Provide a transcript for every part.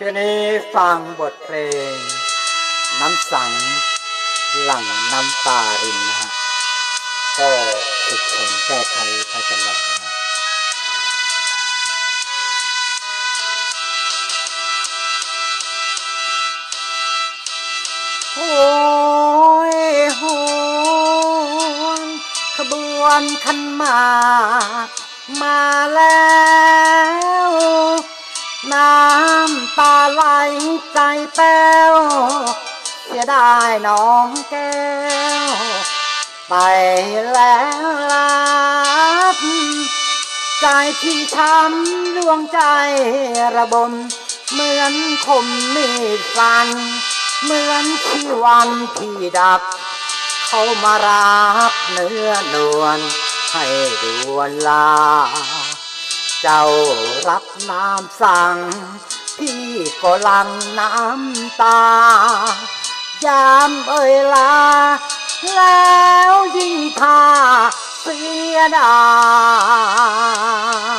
คืนนี้ฟังบทเพลง น้ำสัง หลังน้ำตารินนะฮะก็ฝึกฝนแก้ไขไปตลอดนะฮะโอ้ยโหนขบวนขันมากมาแล้วน้ำตาไหลใจแป้วเสียดายน้องแก้ว ไปแล้วลับใจที่ช้ำดวงใจระบม เหมือนคมมีดฟัน เหมือนที่วันที่ดับ เขามารับเนื้อนวลให้ดวนลา เจ้ารับน้ำสั่ง พี่ก็ลังน้ำตา ยามเอ่ยลา แล้วยิ่งพาเสียดา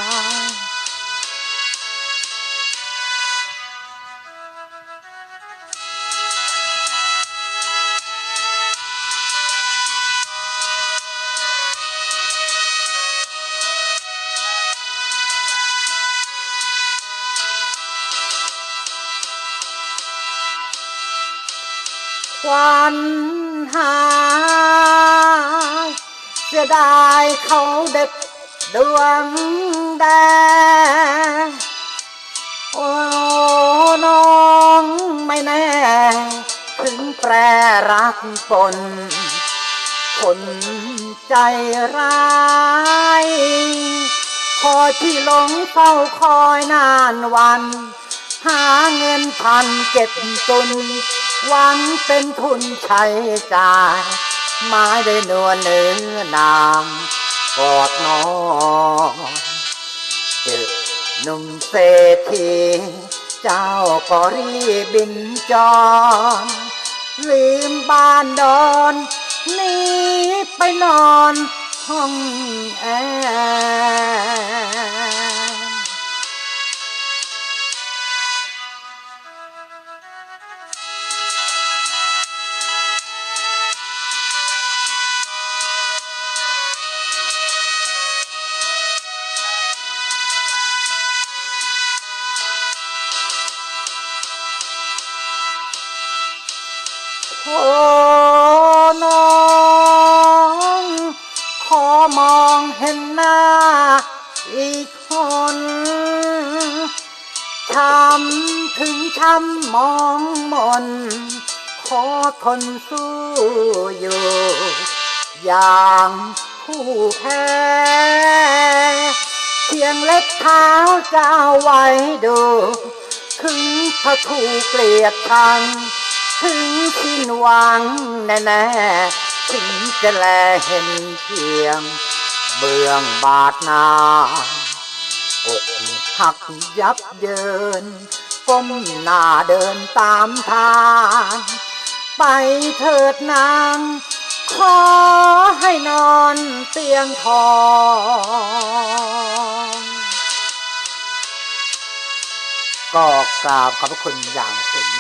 ย ควันหายเสียดายเขาเด็ดดวงแดงโอ้น้องไม่แน่ ถึงแปรรักปนคนใจร้ายคอที่หลงเฝ้าคอยนานวัน หาเงินพันเก็บตุน หวังเป็นทุนใช้จ่ายไม้ได้นวลเนื้อนางกอดนองเจอหนุ่มเศรษฐีเจ้าก็รีบบินจรลืมบ้านดอนหนีไปนอนห้องแอร์ น้องขอมองเห็นหน้าอีกคนช้ำถึงช้ำมองมน ขอทนสู้อยู่ อย่างผู้แพ้เพียงเล็บเท้าจะเอาไว้ดู ถึงถ้าถูกเกลียดชัง ถึงสิ้นหวังแน่ๆถึงจะแลเห็นเพียง เบื้องบาดนาอกหักยับเยินก้มหน้าเดินตามทาง ไปเถิดนาง ขอให้นอนเตียงทองก็กราบขอบพระคุณอย่างสูง